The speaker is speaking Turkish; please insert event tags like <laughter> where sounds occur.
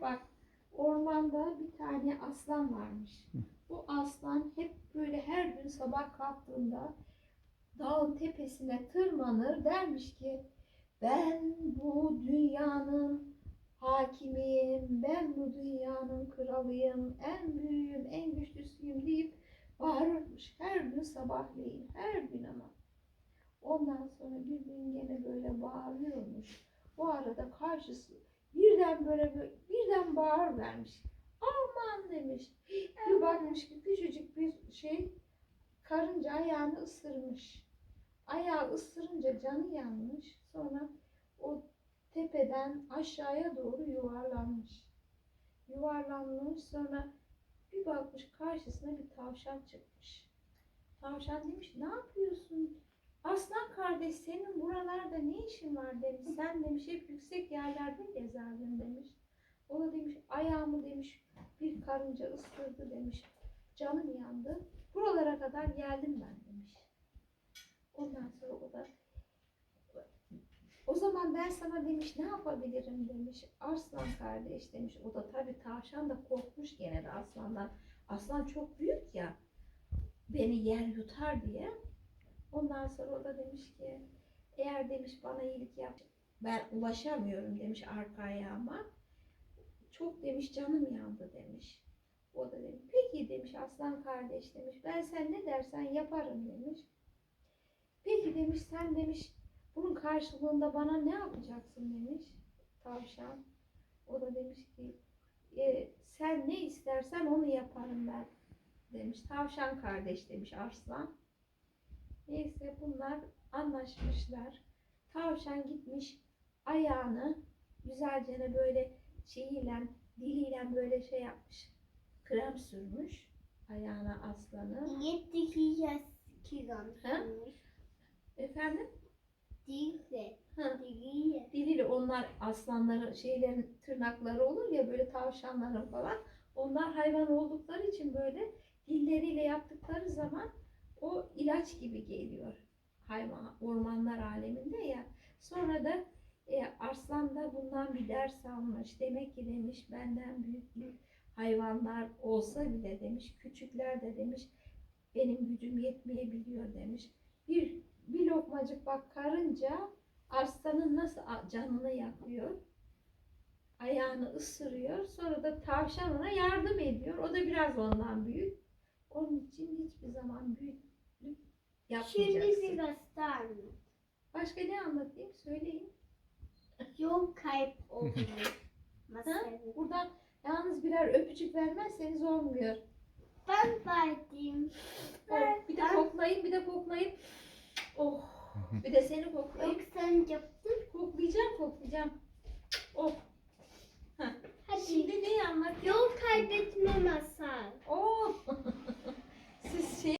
bak ormanda bir tane aslan varmış. Bu aslan hep böyle her gün sabah kalktığında dağın tepesine tırmanır dermiş ki ben bu dünyanın hakimiyim, ben bu dünyanın kralıyım, en büyüğüm, en güçlüsüyüm deyip bağırırmış her gün sabahleyin, her gün ama. Ondan sonra bir gün gene böyle bağırıyormuş. Bu arada karşısı birden böyle bir- birden bağır vermiş. Aman demiş. Bir bakmış ki küçücük bir şey karınca ayağını ısırmış. Ayağı ısırınca canı yanmış. Sonra o tepeden aşağıya doğru yuvarlanmış. Yuvarlanmış sonra bir bakmış karşısına bir tavşan çıkmış. Tavşan demiş ne yapıyorsun? Aslan kardeş senin buralarda ne işin var demiş. Sen demiş hep yüksek yerlerde gezerdin demiş. O da demiş ayağımı demiş bir karınca ısırdı demiş. Canım yandı. Buralara kadar geldim ben demiş. Ondan sonra o da o zaman ben sana demiş ne yapabilirim demiş. Aslan kardeş demiş. O da tabii tavşan da korkmuş gene de aslandan. Aslan çok büyük ya. Beni yer yutar diye. Ondan sonra o da demiş ki eğer demiş bana iyilik yap. Ben ulaşamıyorum demiş arka ayağıma. Çok demiş canım yandı demiş. O da demiş peki demiş aslan kardeş demiş. Ben sen ne dersen yaparım demiş. Peki demiş sen demiş bunun karşılığında bana ne yapacaksın demiş tavşan. O da demiş ki "E, sen ne istersen onu yaparım ben demiş. Tavşan kardeş demiş arslan. Neyse bunlar anlaşmışlar. Tavşan gitmiş ayağını güzelce böyle şeyiyle diliyle böyle şey yapmış. Krem sürmüş ayağına aslanı. Yetti ki yaz Ha? sürmüş. Efendim? Hı. Değil. diliyle onlar aslanların şeylerin tırnakları olur ya böyle tavşanların falan. Onlar hayvan oldukları için böyle dilleriyle yaptıkları zaman o ilaç gibi geliyor. Hayvan ormanlar aleminde ya. Sonra da e, arslan da bundan bir ders almış. Demek ki demiş benden büyük büyük hayvanlar olsa bile demiş küçükler de demiş benim gücüm yetmeyebiliyor demiş. Bir bir lokmacık bak karınca Arslanın nasıl canını yakıyor? Ayağını ısırıyor. Sonra da tavşan ona yardım ediyor. O da biraz ondan büyük. Onun için hiçbir zaman büyüklük Şimdi yapmayacaksın. anlat. Başka ne anlatayım? Söyleyin. Yol kayıp? <laughs> Masalı. Buradan yalnız birer öpücük vermezseniz olmuyor. Ben verdim. Oh, bir de koklayın, bir de koklayın. Oh, bir de seni koklayın. Yok sen yaptın. Koklayacağım, koklayacağım. Oh,